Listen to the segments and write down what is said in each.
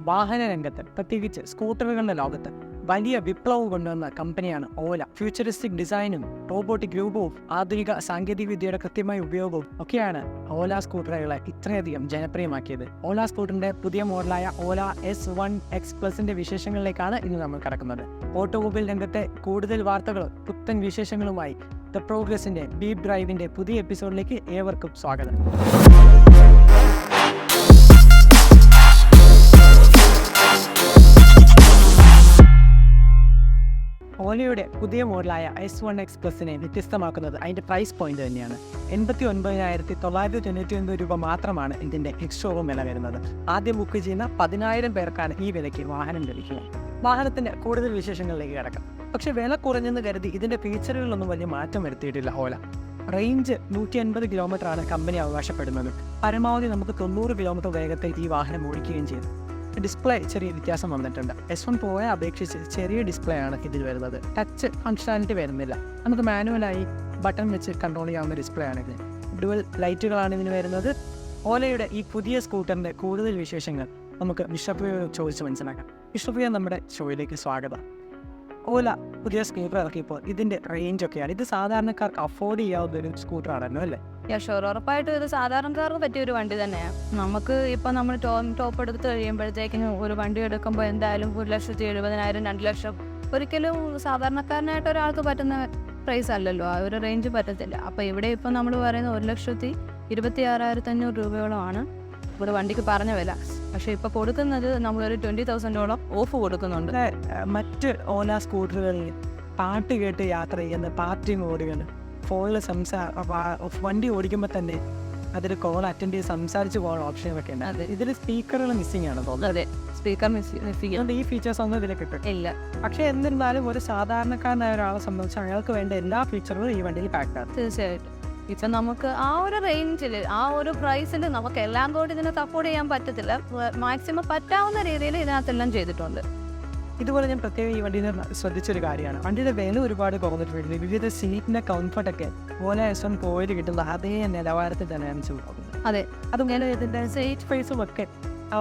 വാഹന രംഗത്ത് പ്രത്യേകിച്ച് സ്കൂട്ടറുകളുടെ ലോകത്ത് വലിയ വിപ്ലവം കൊണ്ടുവന്ന കമ്പനിയാണ് ഓല. ഫ്യൂച്ചറിസ്റ്റിക് ഡിസൈനും റോബോട്ടിക് രൂപവും ആധുനിക സാങ്കേതിക വിദ്യയുടെ കൃത്യമായ ഉപയോഗവും ഒക്കെയാണ് ഓല സ്കൂട്ടറുകളെ ഇത്രയധികം ജനപ്രിയമാക്കിയത്. ഓല സ്കൂട്ടറിന്റെ പുതിയ മോഡലായ ഓല എസ് വൺ എക്സ് പ്ലസിന്റെ വിശേഷങ്ങളിലേക്കാണ് ഇന്ന് നമ്മൾ കടക്കുന്നത്. ഓട്ടോമൊബൈൽ രംഗത്തെ കൂടുതൽ വാർത്തകളും പുത്തൻ വിശേഷങ്ങളുമായി ദ പ്രോഗ്രസിന്റെ ബീപ് ഡ്രൈവിന്റെ പുതിയ എപ്പിസോഡിലേക്ക് ഏവർക്കും സ്വാഗതം. ഓലയുടെ പുതിയ മോഡലായ എസ് വൺ എക്സ് പ്ലസിനെ വ്യത്യസ്തമാക്കുന്നത് അതിന്റെ പ്രൈസ് പോയിന്റ് തന്നെയാണ്. എൺപത്തി ഒൻപതിനായിരത്തി തൊള്ളായിരത്തി തൊണ്ണൂറ്റി ഒൻപത് രൂപ മാത്രമാണ് ഇതിന്റെ എക്സ് ഷോറൂം വില വരുന്നത്. ആദ്യം ബുക്ക് ചെയ്യുന്ന പതിനായിരം പേർക്കാണ് ഈ വിലയ്ക്ക് വാഹനം ലഭിക്കുക. വാഹനത്തിന്റെ കൂടുതൽ വിശേഷങ്ങളിലേക്ക് കിടക്കാം. പക്ഷെ വില കുറഞ്ഞെന്ന് കരുതി ഇതിന്റെ ഫീച്ചറുകളിലൊന്നും വലിയ മാറ്റം വരുത്തിയിട്ടില്ല ഓല. റേഞ്ച് നൂറ്റി അൻപത് കിലോമീറ്റർ ആണ് കമ്പനി അവകാശപ്പെടുന്നത്. പരമാവധി നമുക്ക് തൊണ്ണൂറ് കിലോമീറ്റർ വേഗത്തിൽ ഈ വാഹനം ഓടിക്കുകയും ചെയ്തു. ഡിസ്പ്ലേ ചെറിയ വ്യത്യാസം വന്നിട്ടുണ്ട്. എസ് വൺ പോയെ അപേക്ഷിച്ച് ചെറിയ ഡിസ്പ്ലേ ആണ് ഇതിൽ വരുന്നത്. ടച്ച് ഫംഗ്ഷനാലിറ്റി വരുന്നില്ല. നമുക്ക് മാനുവലായി ബട്ടൺ വെച്ച് കൺട്രോൾ ചെയ്യാവുന്ന ഡിസ്പ്ലേ ആണ് ഇതിന് ഡുവൽ ലൈറ്റുകളാണ് ഇതിന് വരുന്നത്. ഓലയുടെ ഈ പുതിയ സ്കൂട്ടറിന്റെ കൂടുതൽ വിശേഷങ്ങൾ നമുക്ക് വിഷപ്പിയോട് ചോദിച്ച് മനസ്സിലാക്കാം. വിഷപ്രിയ നമ്മുടെ ഷോയിലേക്ക് സ്വാഗതം. ഓല പുതിയ സ്കൂട്ടർ ഇറക്കിയപ്പോൾ ഇതിന്റെ റേഞ്ച് ഒക്കെയാണ്. ഇത് സാധാരണക്കാർക്ക് അഫോർഡ് ചെയ്യാവുന്ന ഒരു സ്കൂട്ടർ ആണല്ലോ അല്ലേ? ഷുവർ ഉറപ്പായിട്ടും ഇത് സാധാരണക്കാർക്ക് പറ്റിയ ഒരു വണ്ടി തന്നെയാണ് നമുക്ക് ഇപ്പം നമ്മൾ ടോം ടോപ്പ് എടുത്ത് കഴിയുമ്പോഴത്തേക്കിനും ഒരു വണ്ടി എടുക്കുമ്പോൾ എന്തായാലും ഒരു ലക്ഷത്തി എഴുപതിനായിരം രണ്ട് ലക്ഷം ഒരിക്കലും സാധാരണക്കാരനായിട്ട് ഒരാൾക്ക് പറ്റുന്ന പ്രൈസ് അല്ലല്ലോ. ആ ഒരു റേഞ്ച് പറ്റത്തില്ല. അപ്പോൾ ഇവിടെ ഇപ്പം നമ്മൾ പറയുന്ന ഒരു ലക്ഷത്തി ഇരുപത്തി ആറായിരത്തി അഞ്ഞൂറ് രൂപയോളമാണ് ഒരു വണ്ടിക്ക് പറഞ്ഞ വില. പക്ഷെ ഇപ്പൊ കൊടുക്കുന്നത് നമ്മളൊരു ട്വന്റി തൗസൻഡോളം ഓഫ് കൊടുക്കുന്നുണ്ട്. ഇവിടെ മറ്റ് ഓല സ്കൂട്ടറുകളിൽ പാട്ട് കേട്ട് യാത്ര ചെയ്യുന്ന പാർട്ടിങ് ഓടുകൾ ഫോണിൽ സംസാ വണ്ടി ഓടിക്കുമ്പോൾ തന്നെ അതിൽ കോൾ അറ്റൻഡ് ചെയ്ത് സംസാരിച്ച് പോകാൻ ഓപ്ഷനൊക്കെ ഉണ്ട്. അതെ. ഇതിൽ സ്പീക്കറുകൾ മിസ്സിംഗ് ആണ് തോന്നുന്നത് അതെ. സ്പീക്കർ മിസ് മിസ് ചെയ്യാം. ഈ ഫീച്ചേഴ്സ് ഒന്നും ഇതിൽ കിട്ടും ഇല്ല. പക്ഷേ എന്നിരുന്നാലും ഒരു സാധാരണക്കാരനായ ഒരാളെ സംബന്ധിച്ച് അയാൾക്ക് വേണ്ട എല്ലാ ഫീച്ചറുകളും ഈ വണ്ടിയിൽ പാക്ക് ആണ് തീർച്ചയായിട്ടും. ഇപ്പം നമുക്ക് ആ ഒരു റേഞ്ചിൽ ആ ഒരു പ്രൈസിൽ നമുക്ക് എല്ലാം കൂടി ഇതിനെ സപ്പോർട്ട് ചെയ്യാൻ പറ്റത്തില്ല. മാക്സിമം പറ്റാവുന്ന രീതിയിൽ ഇതിനകത്തെല്ലാം ചെയ്തിട്ടുണ്ട്. ഇതുപോലെ ഞാൻ പ്രത്യേകം ഈ വണ്ടിയിൽ ശ്രദ്ധിച്ചൊരു കാര്യമാണ്. വണ്ടിയുടെ വില ഒരുപാട് കുറഞ്ഞിട്ടുണ്ട്. വിവിധ സീറ്റിന്റെ കംഫർട്ടൊക്കെ പോലെ എസ് എം പോയിൽ കിട്ടുന്ന അതേ നിലവാരത്തിൽ തന്നെയാണ് പോകുന്നത് അതെ. അതുപോലെ ഇതിന്റെ സീറ്റ് സ്പേസും ഒക്കെ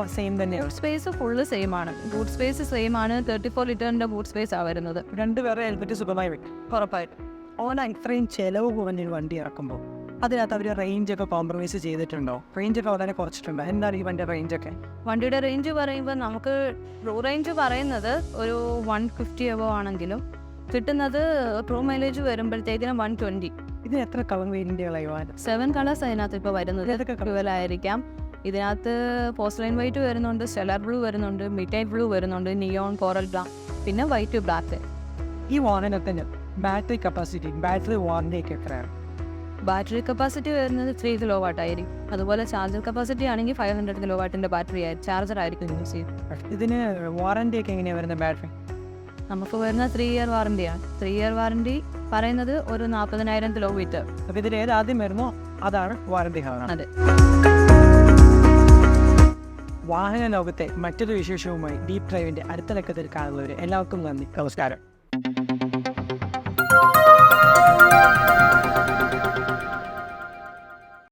സെയിം തന്നെ. ബൂട്ട് സ്പേസ് ഫുള്ള് സെയിം ആണ്. ബൂട്ട് സ്പേസ് സെയിം ആണ്. തേർട്ടി ഫോർ ലിറ്ററിന്റെ ബൂട്ട് സ്പേസ് ആണ് വരുന്നത്. രണ്ടുപേരെ ഹെൽമെറ്റ് സുഖമായി വെക്കും. ഉറപ്പായിട്ടും. ഓല ഇത്രയും ചിലവ് പോകുന്ന ഒരു വണ്ടി ഇറക്കുമ്പോൾ അതിനകത്ത് അവർ റേഞ്ച് ഒക്കെ കോംപ്രമൈസ് ചെയ്തിട്ടുണ്ടോ? റേഞ്ച് ഒക്കെ വളരെ കുറച്ചിട്ടുണ്ടോ? എന്താണ് ഈ വണ്ടിയുടെ റേഞ്ച് ഒക്കെ? വണ്ടിയുടെ റേഞ്ച് പറയുമ്പോൾ നമുക്ക് ട്രൂ റേഞ്ച് പറയുന്നത് ഒരു വൺ ഫിഫ്റ്റി എബോ ആണെങ്കിലും കിട്ടുന്നത് ട്രൂ മൈലേജ് വരുമ്പോഴത്തേക്കിനും വൺ ട്വന്റി ഇതിന് എത്ര കളർ വേരിയന്റുകളായി വാഹനം? സെവൻ കളേഴ്സ് അതിനകത്ത് ഇപ്പോൾ വരുന്നത്. ഇതൊക്കെ? ആയിരിക്കാം. ഇതിനകത്ത് പോസ്റ്റ്ലൈൻ വൈറ്റ് വരുന്നുണ്ട് സ്റ്റെലർ ബ്ലൂ വരുന്നുണ്ട് മിറ്റൈറ്റ് ബ്ലൂ വരുന്നുണ്ട് നിയോൺ കോറൽ ബ്ലാക്ക് പിന്നെ വൈറ്റ് ബ്ലാക്ക് ഈ വാഹനത്തിന് ബാറ്ററി കപ്പാസിറ്റി ബാറ്ററി വാറണ്ടി ഒക്കെ എത്രയാണ്? ബാറ്ററി കപ്പാസിറ്റി വരുന്നത് ത്രീ കിലോ വാട്ട് ആയിരിക്കും. അതുപോലെ ചാർജർ കപ്പാസിറ്റി ആണെങ്കിൽ ഫൈവ് ഹൺഡ്രഡ് കിലോ വാട്ടിന്റെ ബാറ്ററി ചാർജർ ആയിരിക്കും യൂസ് ചെയ്യുന്നത്. ഇതിന് വാറണ്ടി ഒക്കെ എങ്ങനെയാണ് വരുന്നത് ബാറ്ററി നമുക്ക് വരുന്ന ത്രീ ഇയർ വാറണ്ടിയാണ് ത്രീ ഇയർ വാറണ്ടി പറയുന്നത് ഒരു നാൽപ്പതിനായിരം കിലോമീറ്റർ അപ്പോൾ ഇതിൽ ഏത് ആദ്യം വരുന്നോ അതാണ് വാറണ്ടി അതെ. വാഹന ലോകത്തെ മറ്റൊരു വിശേഷവുമായി ഡീപ് ഡ്രൈവിന്റെ അടുത്ത ലക്കത്തിൽ കാണുന്നവർ എല്ലാവർക്കും നന്ദി. നമസ്കാരം.